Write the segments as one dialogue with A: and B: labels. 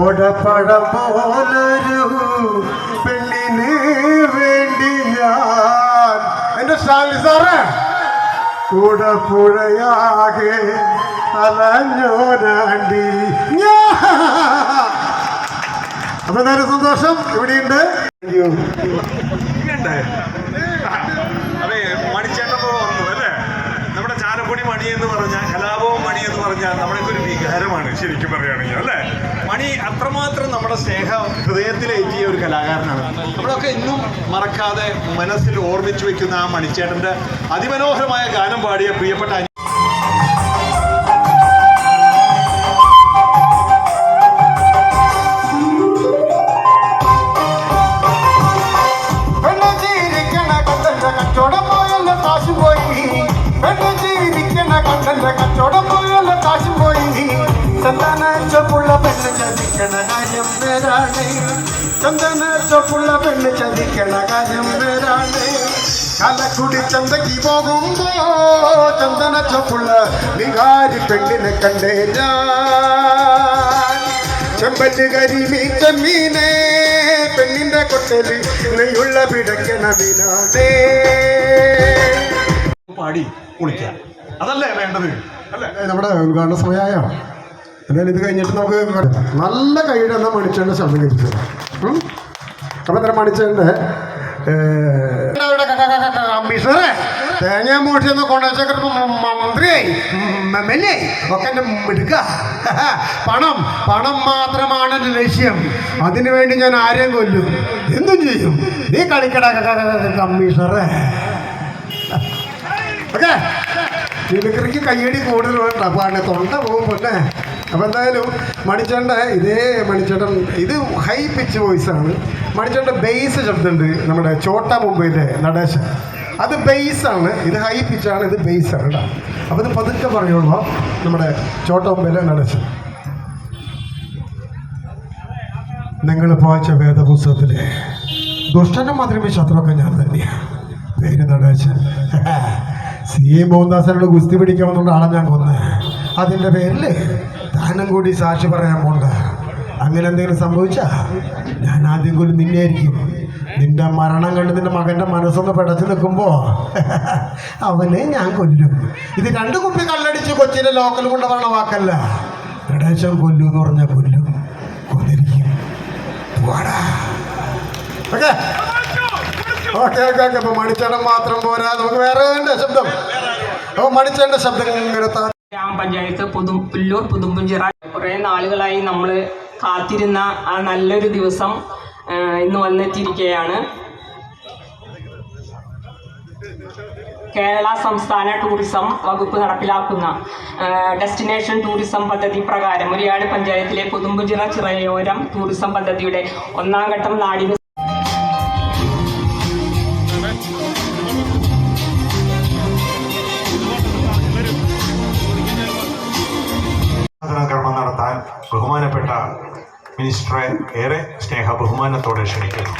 A: ഓടപ്പഴം അലഞ്ഞോരാണ്ടി. അപ്പൊ നേരെ സന്തോഷം. ഇവിടെയുണ്ട്?
B: അതെ അല്ലേ? നമ്മുടെ ചാലക്കുടി മണി എന്ന് പറഞ്ഞാൽ കലാപവും മണി എന്ന് പറഞ്ഞാൽ നമ്മളൊക്കെ ഒരു വികാരമാണ് ശരിക്കും പറയുകയാണെങ്കിൽ അല്ലേ? മണി അത്രമാത്രം നമ്മുടെ സ്നേഹ ഹൃദയത്തിലേറ്റിയ ഒരു കലാകാരനാണ്. നമ്മളൊക്കെ ഇന്നും മറക്കാതെ മനസ്സിൽ ഓർമ്മിച്ചു വെക്കുന്ന ആ മണിച്ചേട്ടന്റെ അതിമനോഹരമായ ഗാനം പാടിയ പ്രിയപ്പെട്ട
A: കാശും പോയി. കണ്ടന്റെ കച്ചവടം പോയല്ല കാശും പോയി ചന്ദന ചൊപ്പുള്ള പെണ്ണ് ചതിക്കണ കാര്യം പേരാണ്. ചന്ദന ചൊപ്പുള്ള പെണ്ണ് ചതിക്കണ കാര്യം പേരാണ്. കലക്കുടി ചന്തയ്ക്ക് പോകുമ്പോ ചന്ദന ചൊപ്പുള്ള വികാരി പെണ്ണിനെ കണ്ടേ ഞാൻ ചെമ്പൽ കരിമീ ചെമ്മീനെ പെണ്ണിന്റെ കൊട്ടൽ നെയ്യുള്ള പിടയ്ക്കണ മീനാണേ.
B: പാടി കുളിക്കാം. അതല്ലേ വേണ്ടത്?
A: നമ്മുടെ ഉദ്ഘാടന സമയമായോ? എന്തായാലും ഇത് കഴിഞ്ഞിട്ട് നമുക്ക് നല്ല കൈയുടെ എന്നാൽ മണിച്ചേണ്ട ശബ്ദം കേൾപ്പിച്ചത് അപ്പൊ ഇത്ര മണിച്ചേണ്ട തേങ്ങ മോഷിന്ന് കൊണ്ടുവച്ചേക്കുന്ന മന്ത്രിയായി ഒക്കെ മിടുക്ക പണം പണം മാത്രമാണ് എന്റെ ലക്ഷ്യം. അതിനുവേണ്ടി ഞാൻ ആരെയും കൊല്ലും. എന്തും ചെയ്യും. നീ കളിക്കട കമ്മീഷണറെ. ഓക്കെ? മിമിക്രിക്ക് കയ്യടി കൂടുതൽ വേണ്ട പാട്ട് തൊണ്ട പോകും പൊന്നെ. അപ്പോൾ എന്തായാലും മണിച്ചേട്ട ഇതേ മണിച്ചേട്ടൻ ഇത് ഹൈ പിച്ച് വോയിസ് ആണ്. മണിച്ചേട്ട ബേസ് ശബ്ദമുണ്ട് നമ്മുടെ ചോട്ട മുംബൈയിലെ നടേശൻ. അത് ബേസ് ആണ്. ഇത് ഹൈ പിച്ചാണ് ഇത് ബേസ് ആണ് കേട്ടോ. അപ്പോൾ ഇത് പതുക്കെ പറയുള്ളൂ നമ്മുടെ ചോട്ട മുംബൈയിലെ നടേശൻ. നിങ്ങൾ വായിച്ച വേദപുസ്തകത്തിലെ ദുഷ്ടനെ മാത്രമേ ശത്രുവൊക്കെ ഞാൻ തന്നെയാണ് പേര് നടേശൻ. സി മോഹൻദാസനോട് ഗുസ്തി പിടിക്കാമെന്നുള്ള ആളെ ഞാൻ കൊന്ന് അതിന്റെ പേരിൽ താനും കൂടി സാക്ഷി പറയാൻ പോണ്ട അങ്ങനെ എന്തെങ്കിലും സംഭവിച്ചാ? ഞാൻ ആദ്യം കൂടി നിന്നെയായിരിക്കും. നിന്റെ മരണം കണ്ട് നിന്റെ മകന്റെ മനസ്സൊന്ന് പിടച്ചു നിൽക്കുമ്പോൾ അവനെ ഞാൻ കൊല്ലും. ഇത് രണ്ട് കുപ്പി കല്ലടിച്ച് കൊച്ചിയിലെ ലോക്കൽ കൊണ്ടുവരണ വാക്കല്ല? പ്രദേശം കൊല്ലു എന്ന് പറഞ്ഞാൽ കൊല്ലും. കൊന്നിരിക്കും. പോടാ. ഓക്കെ. ഓക്കെ മണിച്ചേട്ടൻ മാത്രം പോരാ. നമുക്ക് വേറെ ശബ്ദം. അപ്പൊ മണിച്ചേട്ടന്റെ ശബ്ദം ഇങ്ങനെ താ-
C: ഗ്രാമപഞ്ചായത്ത് പുതു പുല്ലൂർ പുതുമ്പുഞ്ചിറ കുറേ നാളുകളായി നമ്മൾ കാത്തിരുന്ന ആ നല്ലൊരു ദിവസം ഇന്ന് വന്നെത്തിയിരിക്കുകയാണ് കേരള സംസ്ഥാന ടൂറിസം വകുപ്പ് നടപ്പിലാക്കുന്ന ഡെസ്റ്റിനേഷൻ ടൂറിസം പദ്ധതി പ്രകാരം മുരിയാട് പഞ്ചായത്തിലെ പുതുമ്പുചിറ ചിറയോരം ടൂറിസം പദ്ധതിയുടെ ഒന്നാം ഘട്ടം നാടിന്
B: ബഹുമാനപ്പെട്ട മിനിസ്റ്ററെ ഏറെ സ്നേഹ ബഹുമാനത്തോടെ ക്ഷണിക്കുന്നു.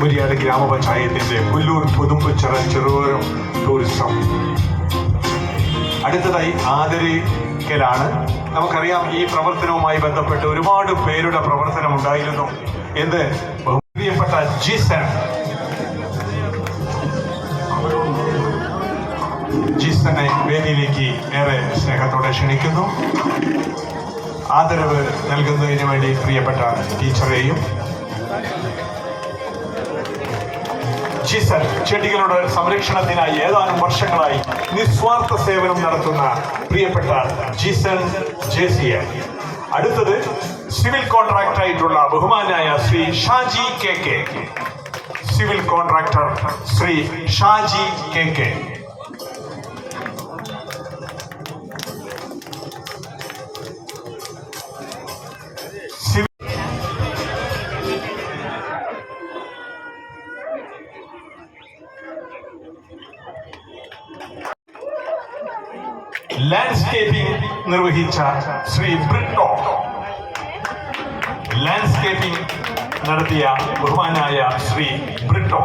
B: മുരിയാട് ഗ്രാമപഞ്ചായത്തിന്റെ പുല്ലൂർ പുതുമ്പുച്ചിറ ചെറുവരം ടൂറിസം. അടുത്തതായി ആദരിക്കലാണ് നമുക്കറിയാം ഈ പ്രവർത്തനവുമായി ബന്ധപ്പെട്ട് ഒരുപാട് പേരുടെ പ്രവർത്തനം ഉണ്ടായിരുന്നു എന്ത്? ബഹുപ്രിയപ്പെട്ട ജിസൺ ജിസനെ വേദിയിലേക്ക് ഏറെ സ്നേഹത്തോടെ ക്ഷണിക്കുന്നു. ആദരവ് നൽകുന്നതിന് വേണ്ടി പ്രിയപ്പെട്ട ടീച്ചറെയും ജിസൻ ചെടികളുടെ സംരക്ഷണത്തിനായി ഏതാനും വർഷങ്ങളായി നിസ്വാർത്ഥ സേവനം നടത്തുന്ന പ്രിയപ്പെട്ട ജിസൻ ജേസിയ. അടുത്തത് സിവിൽ കോൺട്രാക്ടർ ആയിട്ടുള്ള ബഹുമാനായ Shri Shaji K K. Civil contractor Shri Shaji K K. നിർവഹിച്ച ശ്രീ ബ്രിട്ടോ. ലാൻഡ്സ്കേപ്പിംഗ് നടത്തിയ ബഹുമാനായ ശ്രീ ബ്രിട്ടോ.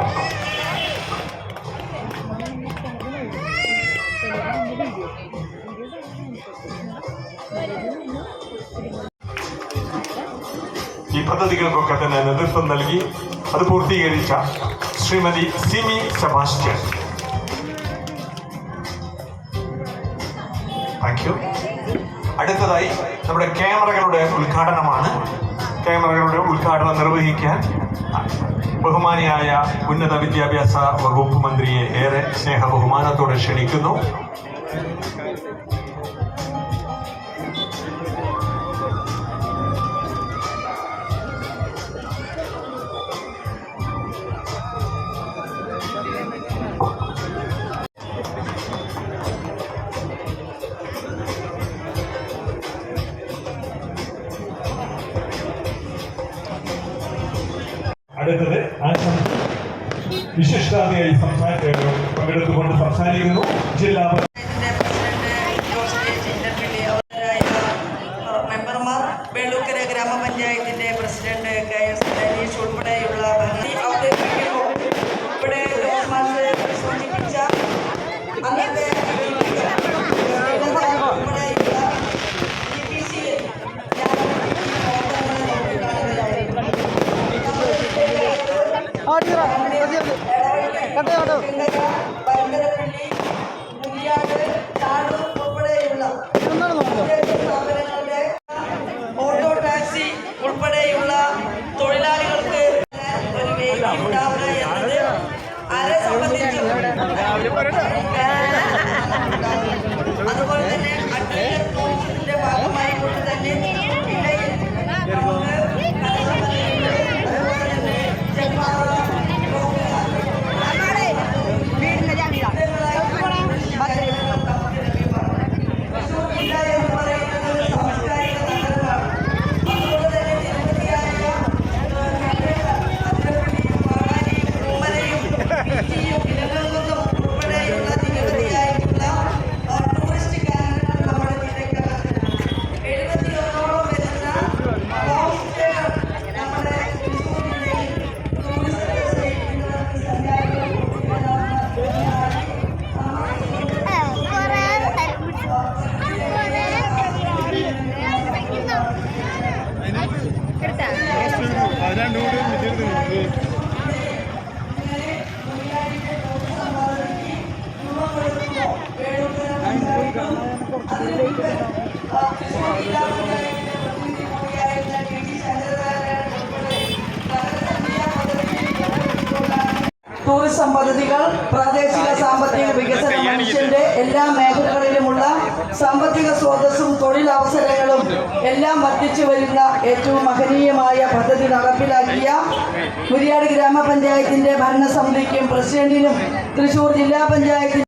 B: ഈ പദ്ധതികൾക്കൊക്കെ തന്നെ നേതൃത്വം നൽകി അത് പൂർത്തീകരിച്ച ശ്രീമതി സിമി സെബാസ്റ്റ്യൻ. താങ്ക് യു അടുത്തതായി നമ്മുടെ ക്യാമറകളുടെ ഉദ്ഘാടനമാണ്. ക്യാമറകളുടെ ഉദ്ഘാടനം നിർവഹിക്കാൻ ബഹുമാനിയായ ഉന്നത വിദ്യാഭ്യാസ വകുപ്പ് മന്ത്രിയെ ഏറെ സ്നേഹ ബഹുമാനത്തോടെ ക്ഷണിക്കുന്നു. സംസാരിക്ക പങ്കെടുത്തുകൊണ്ട് സംസാരിക്കുന്നു ജില്ലാ
D: മെമ്പർമാർ വെള്ളൂക്കര ഗ്രാമപഞ്ചായത്തിന്റെ പ്രസിഡന്റ് കെ എസ് ഡനീഷ് Estağfurullah. പദ്ധതികൾ പ്രാദേശിക സാമ്പത്തിക വികസന മനുഷ്യന്റെ എല്ലാ മേഖലകളിലുമുള്ള സാമ്പത്തിക സ്രോതസ്സും തൊഴിലവസരങ്ങളും എല്ലാം വർദ്ധിച്ചു വരുന്ന ഏറ്റവും മഹനീയമായ പദ്ധതി നടപ്പിലാക്കിയ മുരിയാട് ഗ്രാമപഞ്ചായത്തിന്റെ ഭരണസമിതിക്കും പ്രസിഡന്റിനും തൃശൂർ ജില്ലാ പഞ്ചായത്തിന്